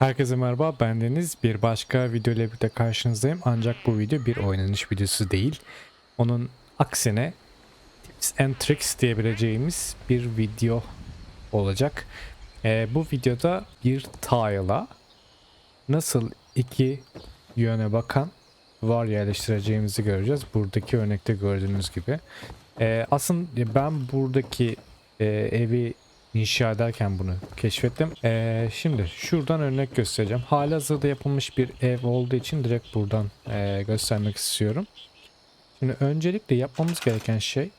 Herkese merhaba ben Deniz. Bir başka video ile birlikte karşınızdayım. Ancak bu video bir oynanış videosu değil. Onun aksine tips and tricks diyebileceğimiz bir video olacak. Ee, bu videoda bir tile'a nasıl iki yöne bakan var yerleştireceğimizi göreceğiz. Buradaki örnekte gördüğünüz gibi. Ee, aslında ben buradaki e, evi inşa ederken bunu keşfettim. Ee, şimdi şuradan örnek göstereceğim. Halihazırda yapılmış bir ev olduğu için direkt buradan e, göstermek istiyorum. Şimdi öncelikle yapmamız gereken şey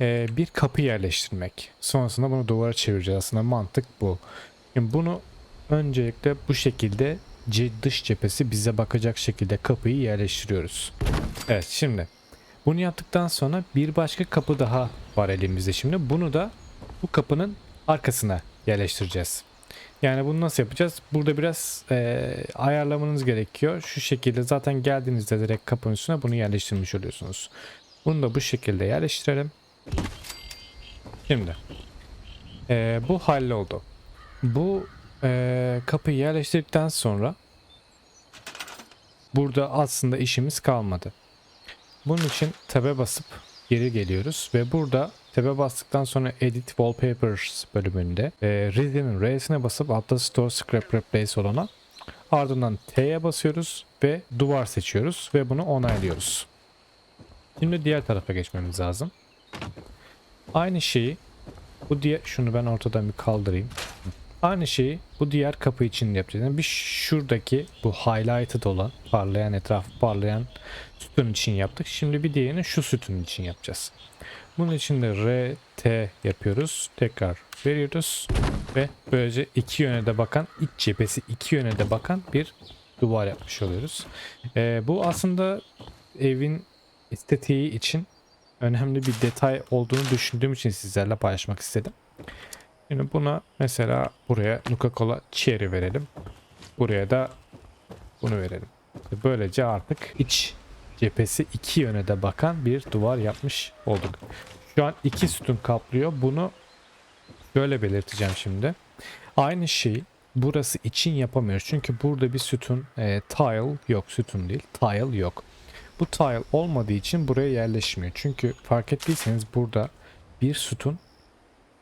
e, bir kapı yerleştirmek. Sonrasında bunu duvara çevireceğiz. Aslında mantık bu. Şimdi bunu öncelikle bu şekilde dış cephesi bize bakacak şekilde kapıyı yerleştiriyoruz. Evet şimdi bunu yaptıktan sonra bir başka kapı daha var elimizde şimdi. Bunu da bu kapının arkasına yerleştireceğiz. Yani bunu nasıl yapacağız? Burada biraz eee, ayarlamanız gerekiyor. Şu şekilde zaten geldiğinizde direkt kapının üstüne bunu yerleştirmiş oluyorsunuz. Bunu da bu şekilde yerleştirelim. Şimdi eee, bu halloldu. Bu eee, kapıyı yerleştirdikten sonra burada aslında işimiz kalmadı. Bunun için tabe basıp geri geliyoruz ve burada tabe bastıktan sonra Edit Wallpapers bölümünde e, Ready'nin R'sine basıp altta Store Scrap Replace olana ardından T'ye basıyoruz ve duvar seçiyoruz ve bunu onaylıyoruz. Şimdi diğer tarafa geçmemiz lazım. Aynı şeyi bu diğer şunu ben ortadan bir kaldırayım. Aynı şeyi bu diğer kapı için de yapacağız. Yani bir şuradaki bu highlighted olan parlayan etrafı parlayan sütun için yaptık. Şimdi bir diğerini şu sütun için yapacağız. Bunun için de R, T yapıyoruz. Tekrar veriyoruz. Ve böylece iki yöne de bakan, iç cephesi iki yöne de bakan bir duvar yapmış oluyoruz. Ee, bu aslında evin estetiği için önemli bir detay olduğunu düşündüğüm için sizlerle paylaşmak istedim. Şimdi buna mesela buraya Nuka-Cola Cherry verelim. Buraya da bunu verelim. Böylece artık iç cephesi iki yöne de bakan bir duvar yapmış olduk. Şu an iki sütun kaplıyor. Bunu şöyle belirteceğim şimdi. Aynı şeyi burası için yapamıyoruz. Çünkü burada bir sütun e, tile yok. Sütun değil. Tile yok. Bu tile olmadığı için buraya yerleşmiyor. Çünkü fark ettiyseniz burada bir sütun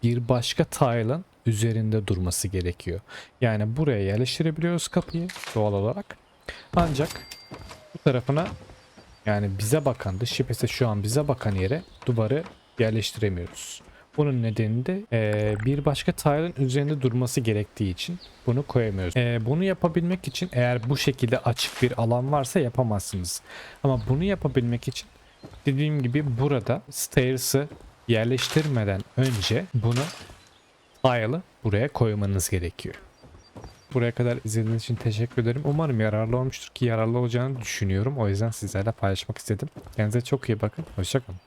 bir başka tile'ın üzerinde durması gerekiyor. Yani buraya yerleştirebiliyoruz kapıyı doğal olarak. Ancak bu tarafına yani bize bakan dış cephesi şu an bize bakan yere duvarı yerleştiremiyoruz. Bunun nedeni de eee, bir başka tile'ın üzerinde durması gerektiği için bunu koyamıyoruz. Eee, bunu yapabilmek için eğer bu şekilde açık bir alan varsa yapamazsınız. Ama bunu yapabilmek için dediğim gibi burada stairs'ı yerleştirmeden önce bunu tile'ı buraya koymanız gerekiyor. Buraya kadar izlediğiniz için teşekkür ederim. Umarım yararlı olmuştur ki yararlı olacağını düşünüyorum. O yüzden sizlerle paylaşmak istedim. Kendinize çok iyi bakın. Hoşçakalın.